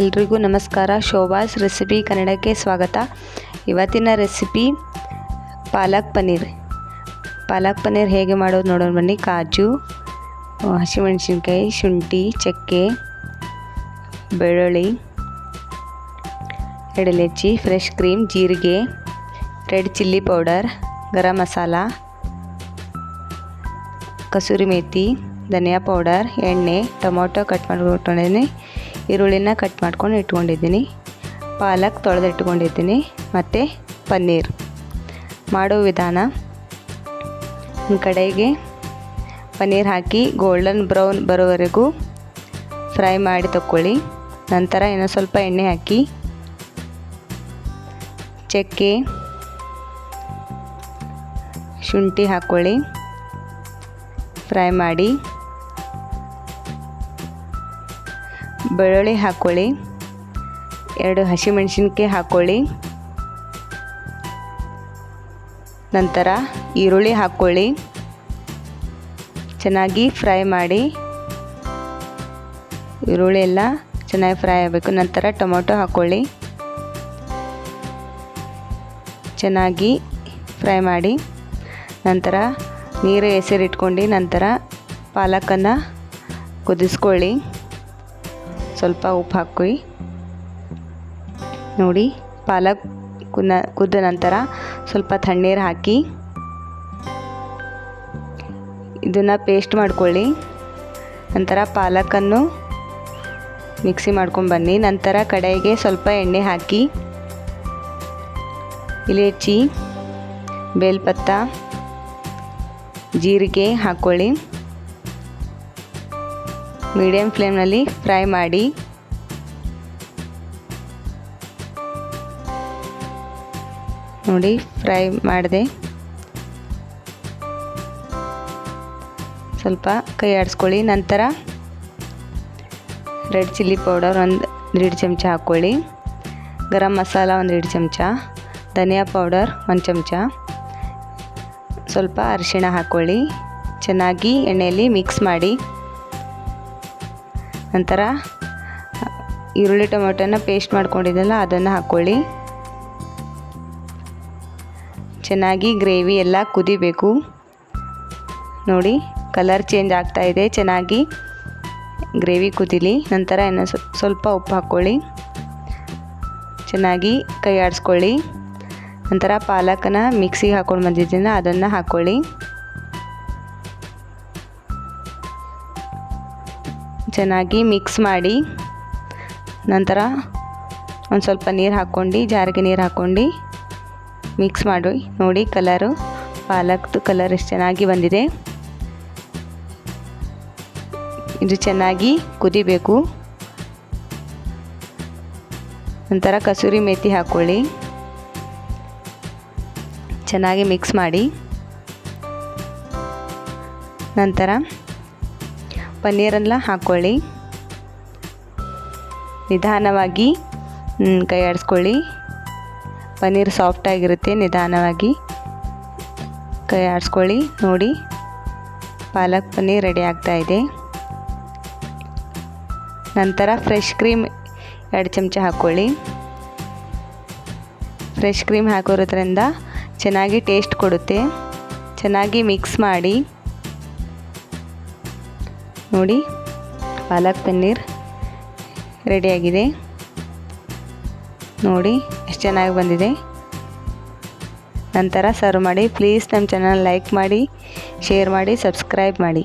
ಎಲ್ರಿಗೂ ನಮಸ್ಕಾರ. ಶೋಭಾಸ್ ರೆಸಿಪಿ ಕನ್ನಡಕ್ಕೆ ಸ್ವಾಗತ. ಇವತ್ತಿನ ರೆಸಿಪಿ ಪಾಲಕ್ ಪನ್ನೀರ್. ಪಾಲಕ್ ಪನ್ನೀರ್ ಹೇಗೆ ಮಾಡೋದು ನೋಡೋಣ ಬನ್ನಿ. ಕಾಜು ಹಸಿಮೆಣಸಿನ್ಕಾಯಿ, ಶುಂಠಿ, ಚಕ್ಕೆ, ಬೆಳ್ಳುಳ್ಳಿ ಎಡಲೆಚ್ಚಿ ಫ್ರೆಶ್ ಕ್ರೀಮ್ ಜೀರಿಗೆ red chilli powder garam masala, kasuri methi ಧನಿಯಾ ಪೌಡರ್ ಎಣ್ಣೆ, ಟೊಮೊಟೊ ಕಟ್ ಮಾಡ್ಕೊಂಡಿದ್ದೀನಿ ಈರುಳ್ಳಿನ ಕಟ್ ಮಾಡ್ಕೊಂಡು ಇಟ್ಕೊಂಡಿದ್ದೀನಿ. ಪಾಲಕ್ ತೊಳೆದಿಟ್ಕೊಂಡಿದ್ದೀನಿ ಮತ್ತು ಪನ್ನೀರ್. ಮಾಡೋ ವಿಧಾನ. ಕಡೆಗೆ ಪನ್ನೀರ್ ಹಾಕಿ ಗೋಲ್ಡನ್ ಬ್ರೌನ್ ಬರೋವರೆಗೂ ಫ್ರೈ ಮಾಡಿ ತಕ್ಕೊಳ್ಳಿ. ನಂತರ ಇನ್ನೂ ಸ್ವಲ್ಪ ಎಣ್ಣೆ ಹಾಕಿ. ಚಕ್ಕೆ, ಶುಂಠಿ ಹಾಕ್ಕೊಳ್ಳಿ. ಫ್ರೈ ಮಾಡಿ. ಬೆಳ್ಳುಳ್ಳಿ ಹಾಕ್ಕೊಳ್ಳಿ ಎರಡು ಹಸಿಮೆಣಸಿನ್ಕಾಯಿ ಹಾಕ್ಕೊಳ್ಳಿ ನಂತರ ಈರುಳ್ಳಿ ಹಾಕ್ಕೊಳ್ಳಿ ಚೆನ್ನಾಗಿ ಫ್ರೈ ಮಾಡಿ. ಈರುಳ್ಳಿ ಎಲ್ಲ ಚೆನ್ನಾಗಿ ಫ್ರೈ ಆಗಬೇಕು. ನಂತರ ಟೊಮೊಟೊ ಹಾಕ್ಕೊಳ್ಳಿ ಚೆನ್ನಾಗಿ ಫ್ರೈ ಮಾಡಿ. ನಂತರ ನೀರು ಹೆಸರಿಟ್ಕೊಂಡು ನಂತರ ಪಾಲಕನ್ನು ಕುದಿಸ್ಕೊಳ್ಳಿ. ಸ್ವಲ್ಪ ಉಪ್ಪು ಹಾಕಿ ನೋಡಿ, ಪಾಲಕ್ ಕುನ್ನ ಕುದ್ದ ನಂತರ ಸ್ವಲ್ಪ ತಣ್ಣೀರು ಹಾಕಿ ಇದನ್ನು ಪೇಸ್ಟ್ ಮಾಡ್ಕೊಳ್ಳಿ. ನಂತರ ಪಾಲಕನ್ನು ಮಿಕ್ಸಿ ಮಾಡ್ಕೊಂಡು ಬನ್ನಿ. ನಂತರ ಕಡೆಗೆ ಸ್ವಲ್ಪ ಎಣ್ಣೆ ಹಾಕಿ ಇಲೇಚಿ ಬೇಲ್ಪತ್ತ, ಜೀರಿಗೆ ಹಾಕ್ಕೊಳ್ಳಿ. ಮೀಡಿಯಮ್ ಫ್ಲೇಮ್ನಲ್ಲಿ ಫ್ರೈ ಮಾಡಿ. ನೋಡಿ, ಫ್ರೈ ಮಾಡಿದೆ. ಸ್ವಲ್ಪ ಕೈ ಆಡಿಸ್ಕೊಳ್ಳಿ. ನಂತರ ರೆಡ್ ಚಿಲ್ಲಿ ಪೌಡರ್ ಒಂದು ಎರಡು ಚಮಚ ಹಾಕ್ಕೊಳ್ಳಿ. ಗರಂ ಮಸಾಲ ಒಂದು ಎರಡು ಚಮಚ, ಧನಿಯಾ ಪೌಡರ್ ಒಂದು ಚಮಚ, ಸ್ವಲ್ಪ ಅರಿಶಿಣ ಹಾಕ್ಕೊಳ್ಳಿ. ಚೆನ್ನಾಗಿ ಎಣ್ಣೆಯಲ್ಲಿ ಮಿಕ್ಸ್ ಮಾಡಿ. ನಂತರ ಈರುಳ್ಳಿ ಟೊಮೆಟೊನ ಪೇಸ್ಟ್ ಮಾಡ್ಕೊಂಡಿದ್ದಲ್ಲ ಅದನ್ನು ಹಾಕ್ಕೊಳ್ಳಿ. ಚೆನ್ನಾಗಿ ಗ್ರೇವಿ ಎಲ್ಲ ಕುದಿಬೇಕು. ನೋಡಿ, ಕಲರ್ ಚೇಂಜ್ ಆಗ್ತಾ ಇದೆ. ಚೆನ್ನಾಗಿ ಗ್ರೇವಿ ಕುದಿಲಿ. ನಂತರ ಇನ್ನು ಸ್ವಲ್ಪ ಉಪ್ಪು ಹಾಕ್ಕೊಳ್ಳಿ. ಚೆನ್ನಾಗಿ ಕೈ ಆಡಿಸ್ಕೊಳ್ಳಿ ನಂತರ ಪಾಲಕನ ಮಿಕ್ಸಿಗೆ ಹಾಕ್ಕೊಂಡು ಬಂದಿದ್ದೀನಿ ಅದನ್ನು ಹಾಕ್ಕೊಳ್ಳಿ. ಚೆನ್ನಾಗಿ ಮಿಕ್ಸ್ ಮಾಡಿ, ನಂತರ ಒಂದು ಸ್ವಲ್ಪ ನೀರು ಹಾಕ್ಕೊಂಡು, ಜಾರಿಗೆ ನೀರು ಹಾಕ್ಕೊಂಡು ಮಿಕ್ಸ್ ಮಾಡಿ ನೋಡಿ ಕಲರು ಪಾಲಕ್ದು ಕಲರ್ ಎಷ್ಟು ಚೆನ್ನಾಗಿ ಬಂದಿದೆ. ಇದು ಚೆನ್ನಾಗಿ ಕುದಿಬೇಕು. ನಂತರ ಕಸೂರಿ ಮೇಥಿ ಹಾಕ್ಕೊಳ್ಳಿ ಚೆನ್ನಾಗಿ ಮಿಕ್ಸ್ ಮಾಡಿ. ನಂತರ ಪನ್ನೀರೆಲ್ಲ ಹಾಕ್ಕೊಳ್ಳಿ ನಿಧಾನವಾಗಿ ಕೈ ಆಡಿಸ್ಕೊಳ್ಳಿ ಪನ್ನೀರ್ ಸಾಫ್ಟಾಗಿರುತ್ತೆ ನಿಧಾನವಾಗಿ ಕೈ ಆಡಿಸ್ಕೊಳ್ಳಿ ನೋಡಿ. ಪಾಲಕ್ ಪನ್ನೀರ್ ರೆಡಿ ಆಗ್ತಾ ಇದೆ. ನಂತರ ಫ್ರೆಶ್ ಕ್ರೀಮ್ ಎರಡು ಚಮಚ ಹಾಕ್ಕೊಳ್ಳಿ ಫ್ರೆಶ್ ಕ್ರೀಮ್ ಹಾಕೋದ್ರಿಂದ ಚೆನ್ನಾಗಿ ಟೇಸ್ಟ್ ಕೊಡುತ್ತೆ. ಚೆನ್ನಾಗಿ ಮಿಕ್ಸ್ ಮಾಡಿ. ನೋಡಿ, ಪಾಲಕ್ ಪನ್ನೀರ್ ರೆಡಿಯಾಗಿದೆ. ನೋಡಿ, ಎಷ್ಟು ಚೆನ್ನಾಗಿ ಬಂದಿದೆ. ನಂತರ ಸರ್ವ್ ಮಾಡಿ, ಪ್ಲೀಸ್ ನಮ್ಮ ಚಾನಲ್ ಲೈಕ್ ಮಾಡಿ, ಶೇರ್ ಮಾಡಿ, ಸಬ್ಸ್ಕ್ರೈಬ್ ಮಾಡಿ.